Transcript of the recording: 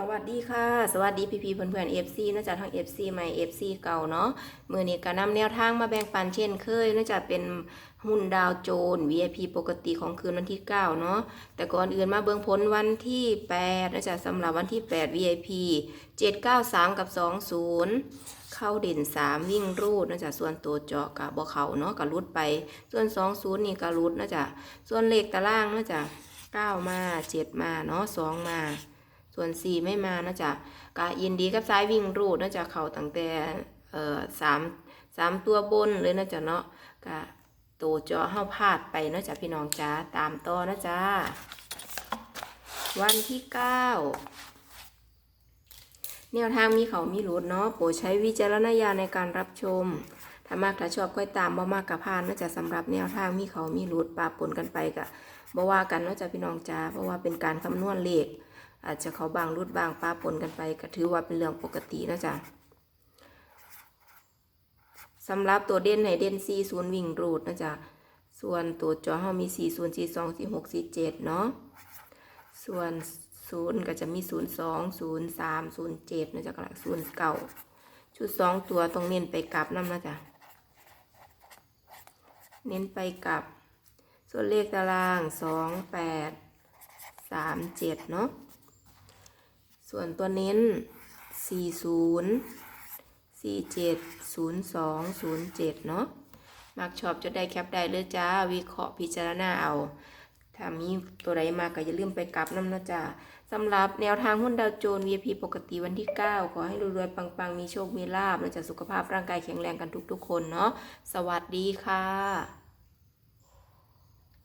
สวัสดีค่ะ สวัสดีพี่พี่ๆเพื่อนๆ FC น่าจะทั้ง FC ใหม่ FC เก่าเนาะมือนี้ก็นำแนวทางมาแบ่งปันเช่นเคยน่าจะเป็นหุ้นดาวโจน VIP ปกติของคืนวันที่ 9 เนาะแต่ก่อนอื่นมาเบิ่งผลวันที่8น่าจะสำหรับวันที่ 8 VIP 793 กับ 20 เข้าเด่น 3 วิ่งรูดน่าจะส่วนตัวเจาะกับบ่เขาเนาะกับรุดไป ส่วน 20 นี่ก็รุดน่าจะส่วนเลขตารางน่าจะ9มา 7 มาเนาะ2มา ส่วน 4 ไม่มานะจ๊ะกะยินดีกับซ้ายวิ่งรูดนะจ๊ะเขาตั้งแต่เอ่อสามสามตัวบนเลยนะจ๊ะเนาะกะโตเจาะเฮาพลาดไปนะจ๊ะพี่น้องจ้าตามต่อนะจ๊ะวันที่ 9 แนวทางมีเขามีรูดเนาะโปรดใช้วิจารณญาณในการรับชมถ้ามากถ้าชอบค่อยตามบ่มากกับพานนะจ๊ะสำหรับแนวทางมีเขามีรูดปาปนกันไปกะบ่ว่ากันเนาะจ๊ะพี่น้องจ้าเพราะว่าเป็นการคำนวณเลข อาจจะเขาบางรุดบางป้าปนกันไปก็ถือว่าเป็นเรื่องปกตินะจ๊ะสำหรับตัวเด่นในเด่น4 0วิ่งรูดนะจ๊ะส่วนตัวจอเฮามี4 0 4 2 4 6 4 7เนาะส่วน0ก็จะมี 0 2 0 3 0 7นะจ๊ะกระ0เก่าชุด2ตัวต้องเน้นไปกลับน้ำนะจ๊ะเน้นไปกลับ ส่วนเลขตาราง 2 8 3 7เนาะ ส่วนตัวเน้น 40 47 02 07 เนาะมักชอบจะได้แคปได้เลยจ้า วิเคราะห์พิจารณาเอา ถ้ามีตัวใดมาก็อย่าลืมไปกลับน้ำนะจ้าสำหรับแนวทางหุ้นดาวโจนส์ VIP ปกติวันที่ 9 ขอให้รวยๆ ปังๆ มีโชค มีลาบและจะสุขภาพร่างกายแข็งแรงกันทุกๆ คนเนาะ สวัสดีค่ะ